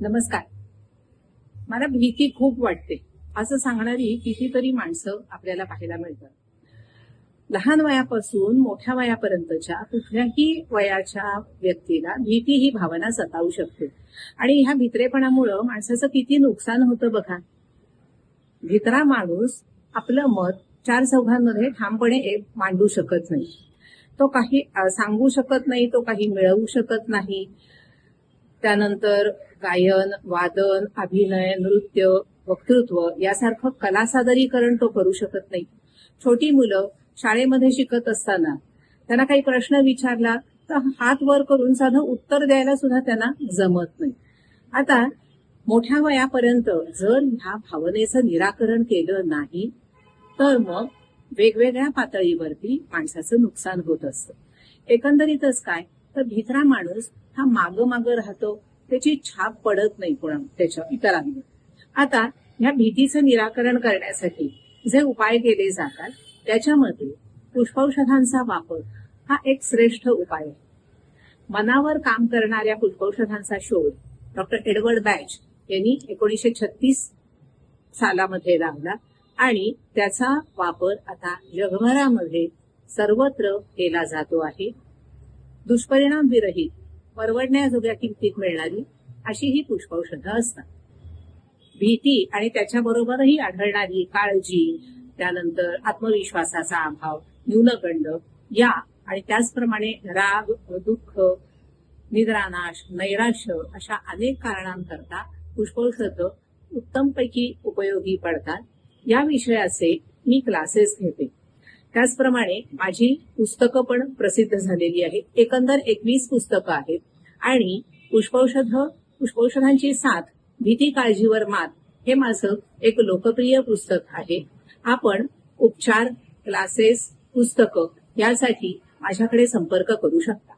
नमस्कार. मला भीती खूप वाटते. असं सांगणारी कितीतरी माणसं आपल्याला पाहायला मिळतात. लहान वयापासून मोठ्या वयापर्यंतच्या कुठल्याही वयाच्या व्यक्तीला भीती ही भावना सतावू शकते. आणि ह्या भित्रेपणामुळं माणसाचं किती नुकसान होतं बघा. भित्रा माणूस आपलं मत चार चौघांमध्ये ठामपणे मांडू शकत नाही. तो काही सांगू शकत नाही तो काही मिळवू शकत नाही. त्यानंतर गायन वादन अभिनय नृत्य वक्तृत्व यासारखं कला सादरीकरण तो करू शकत नाही. छोटी मुलं शाळेमध्ये शिकत असताना त्यांना काही प्रश्न विचारला तर हात वर करून साधं उत्तर द्यायला सुद्धा त्यांना जमत नाही. आता मोठ्या वयापर्यंत जर ह्या भावनेचं निराकरण केलं नाही तर मग वेगवेगळ्या पातळीवरती माणसाचं नुकसान होत असतं. एकंदरीतच काय? तर भित्रा माणूस हा माग माग राहतो. त्याची छाप पडत नाही कोणा त्याच्या इतरांवर. आता ह्या भीतीचं निराकरण करण्यासाठी जे उपाय केले जातात त्याच्यामध्ये पुष्पौषधांचा वापर हा एक श्रेष्ठ उपाय आहे. मनावर काम करणाऱ्या पुष्पौषधांचा शोध डॉक्टर एडवर्ड बॅच यांनी एकोणीसशे छत्तीस सालामध्ये लावला आणि त्याचा वापर आता जगभरामध्ये सर्वत्र केला जातो आहे. दुष्परिणाम विरहित परवडण्याजोग्या किमतीत मिळणारी अशी ही पुष्पौषधं असतात. भीती आणि त्याच्याबरोबरही आढळणारी काळजी त्यानंतर आत्मविश्वासाचा अभाव न्यूनगंड या आणि त्याचप्रमाणे राग दुःख निद्रानाश नैराश्य अशा अनेक कारणांकरता पुष्पौषध उत्तमपैकी उपयोगी पडतात. या विषयाचे मी क्लासेस घेते. त्याचप्रमाणे माझी पुस्तकं पण प्रसिद्ध झालेली आहेत. एकंदर एकवीस पुस्तकं आहेत. आणि पुष्पौषध पुष्पौषधांची साथ भीती काळजीवर मात हे माझं एक लोकप्रिय पुस्तक आहे. आपण उपचार क्लासेस पुस्तकं यासाठी माझ्याकडे संपर्क करू शकता.